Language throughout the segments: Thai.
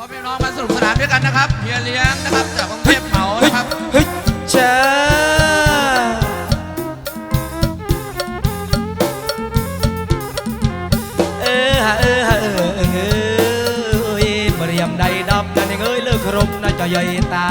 พ่อพี่น้องมาสนุกสนานด้วยกันนะครับเฮียเลี้ยงนะครับจากกรุงเทพเหมานะครับเฮ้ยแชเออฮะเออฮะเออเออเอ้ยมรียมใดดำนั่นเองเอ้ยเลิกครบนะเจะใหญ่ตา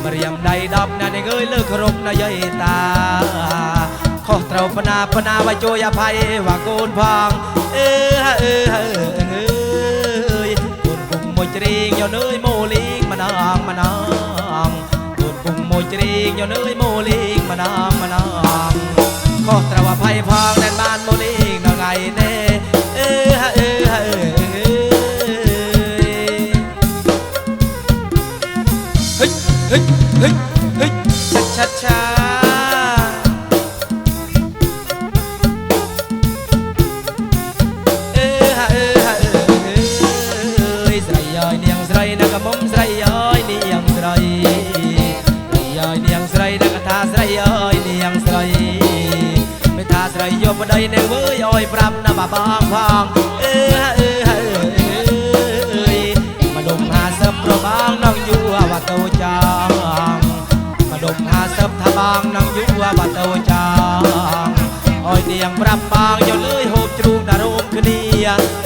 เมรียมใดดำนั่นเองเอ้ยเลิกครบนะใหญ่ตาขอเตราปนาปนาไว้โจยภัยว่าโกนพองเออฮะเออฮะเออเอ้ย មួយជ្រៀងយកនឿយមូលីងម្ដងម្ដងកូនពុំមួយជ្រៀងយកនឿយមូលីងម្ដងម្ដងខុសត្រូវអភ័យផងដែលបានមក អើយនាងស្រីដឹងថាស្រីអើយនាងស្រីមិនថាស្រីយកប្តីនៅវើយអើយប្រាប់ណាបងផងអឺអឺអឺមកដុំ50ប្របងនងយូអាវតោចាំមកដុំ50ថាបងនងយូអាវតោចាំអើយនាងប្រាប់បងយកលឿយហូបជ្រូកដារោមគ្នា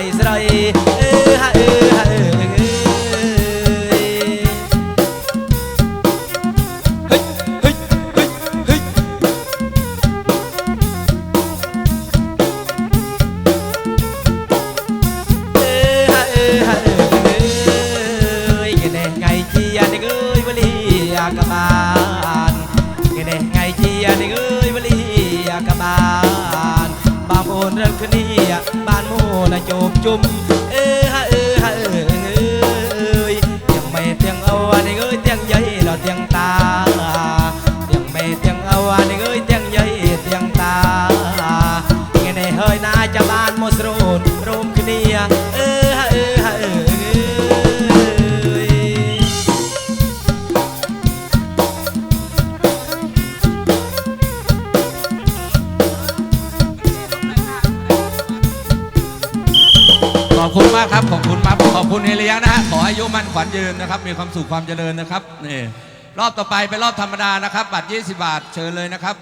ยมนาใด น คุณมากครับ ขอบคุณมากขอบคุณเฮเลี้ยงนะฮะขออายุมั่นขวัญยืนนะครับ มีความสุขความเจริญนะครับนี่รอบต่อไปเป็นรอบธรรมดานะครับ บัตร 20 บาทเชิญเลยนะครับ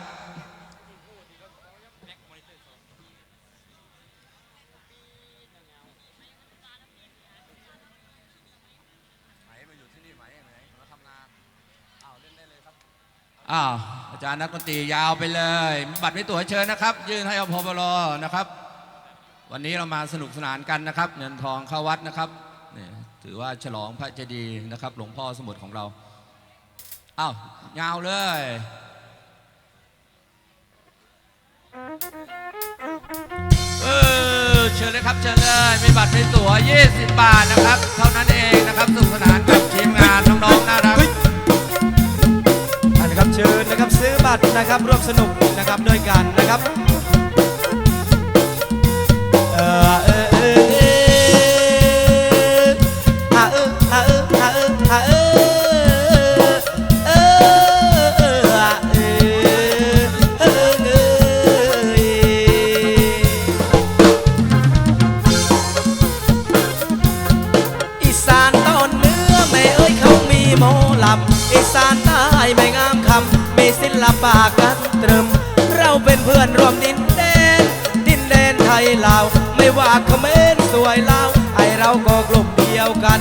อ้าวอาจารย์นักดนตรียาวไปเลย บัตรไม่ตั๋วเชิญนะครับ ยื่นให้อพบลนะครับ วันนี้เรามาสนุกสนานกันนะครับ เงินทองเข้าวัดนะครับนี่ถือว่าฉลองพระเจดีย์นะครับ หลวงพ่อสมุทรของเราอ้าวยาวเลยเออเชิญเลยครับเชิญเลยมีบัตรไม่ตั๋ว 20 บาทนะครับ เท่านั้นเองนะครับสนุกสนานกับทีมงานน้องๆน่ารักนะครับเชิญนะครับซื้อบัตรนะครับร่วมสนุกนะครับด้วยกันนะครับ เออเออเออเอออีสานตอนเหนื้อไม่เอ้ยเขามีหมอลำอีสานใต้ไม่งามคำมีศิลปะกันตรึม เราเป็นเพื่อนร่วมดินแดน ดินแดนไทยลาวไม่ว่าเขมรสวยลาวไอเราก็กลุ่มเดียวกัน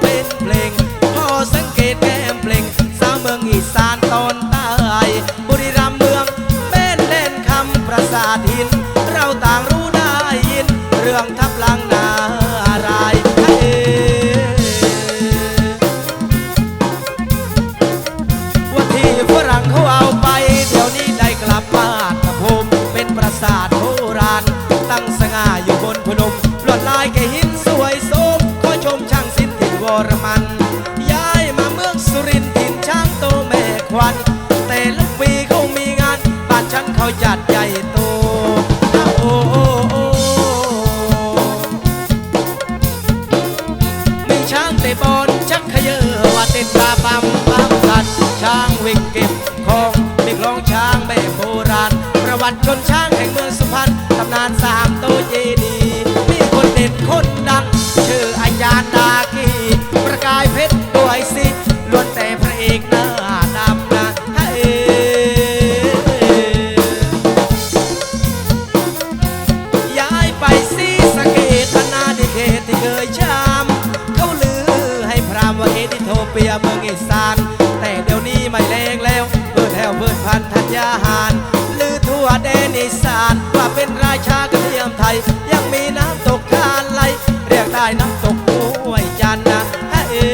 านชนช้างแห่งเมืองสุพรรณตำนานสามโตเจดีมีคนเด่นคนดัง ชื่ออาจารดากีประกายเพชรด้วยสิล้วนแต่ นิสานว่าเป็นราชากระเทียมไทย ยังมีน้ำตกคานไหลเรียกได้น้ำตกห้วยจันนะเอ๊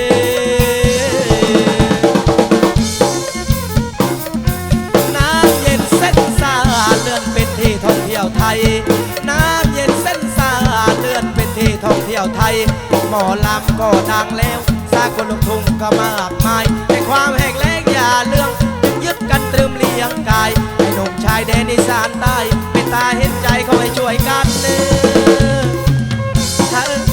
น้ำเย็นเส้นสาเลื่อนเป็นที่ท่องเที่ยวไทย น้ำเย็นเส้นสาเลื่อนเป็นที่ท่องเที่ยวไทยหมอลำก็ดังแล้วสากลลงทุ่งก็มากมายในความแห้งแล้งอย่าเลื่องยึดกันตรึมเลี้ยงกาย นุ่ชายแดนอีสานใต้เป็นตาเห็นใจเขาให้ช่วยกันเนื้อ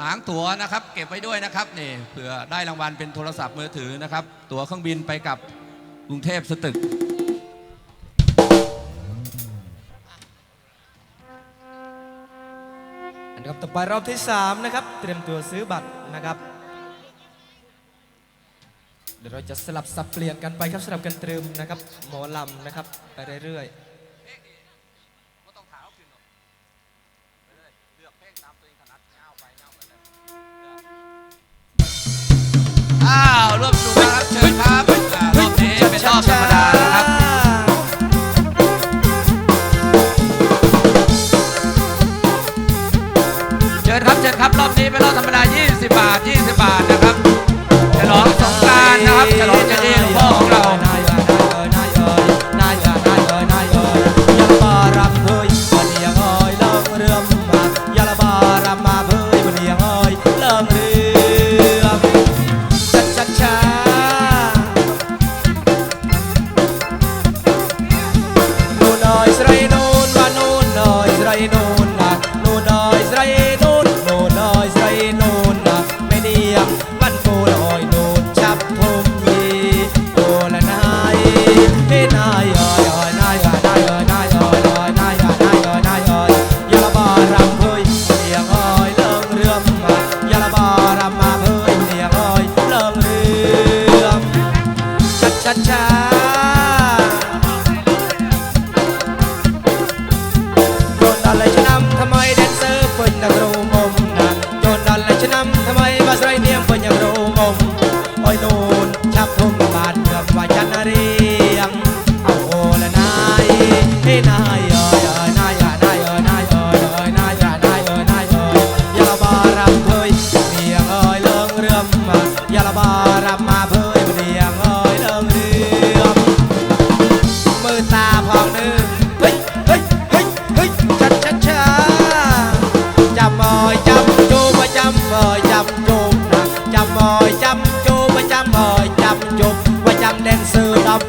หางตั๋วนะครับ เก็บไว้ด้วยนะครับนี่เผื่อได้รางวัลเป็นโทรศัพท์มือถือนะครับ ตั๋วเครื่องบินไปกับกรุงเทพสตึก นะครับต่อไปรอบที่ 3 นะครับ เตรียมตัวซื้อบัตรนะครับ เดี๋ยวเราจะสลับสับเปลี่ยนกันไปครับสลับกันตรึมนะครับ หมอลำนะครับ ไปเรื่อยๆ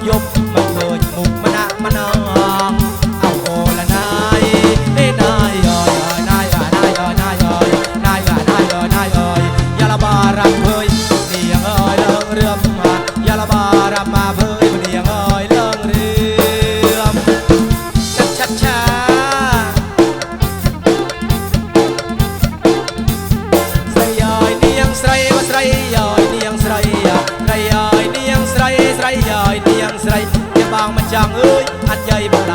yok aí, bom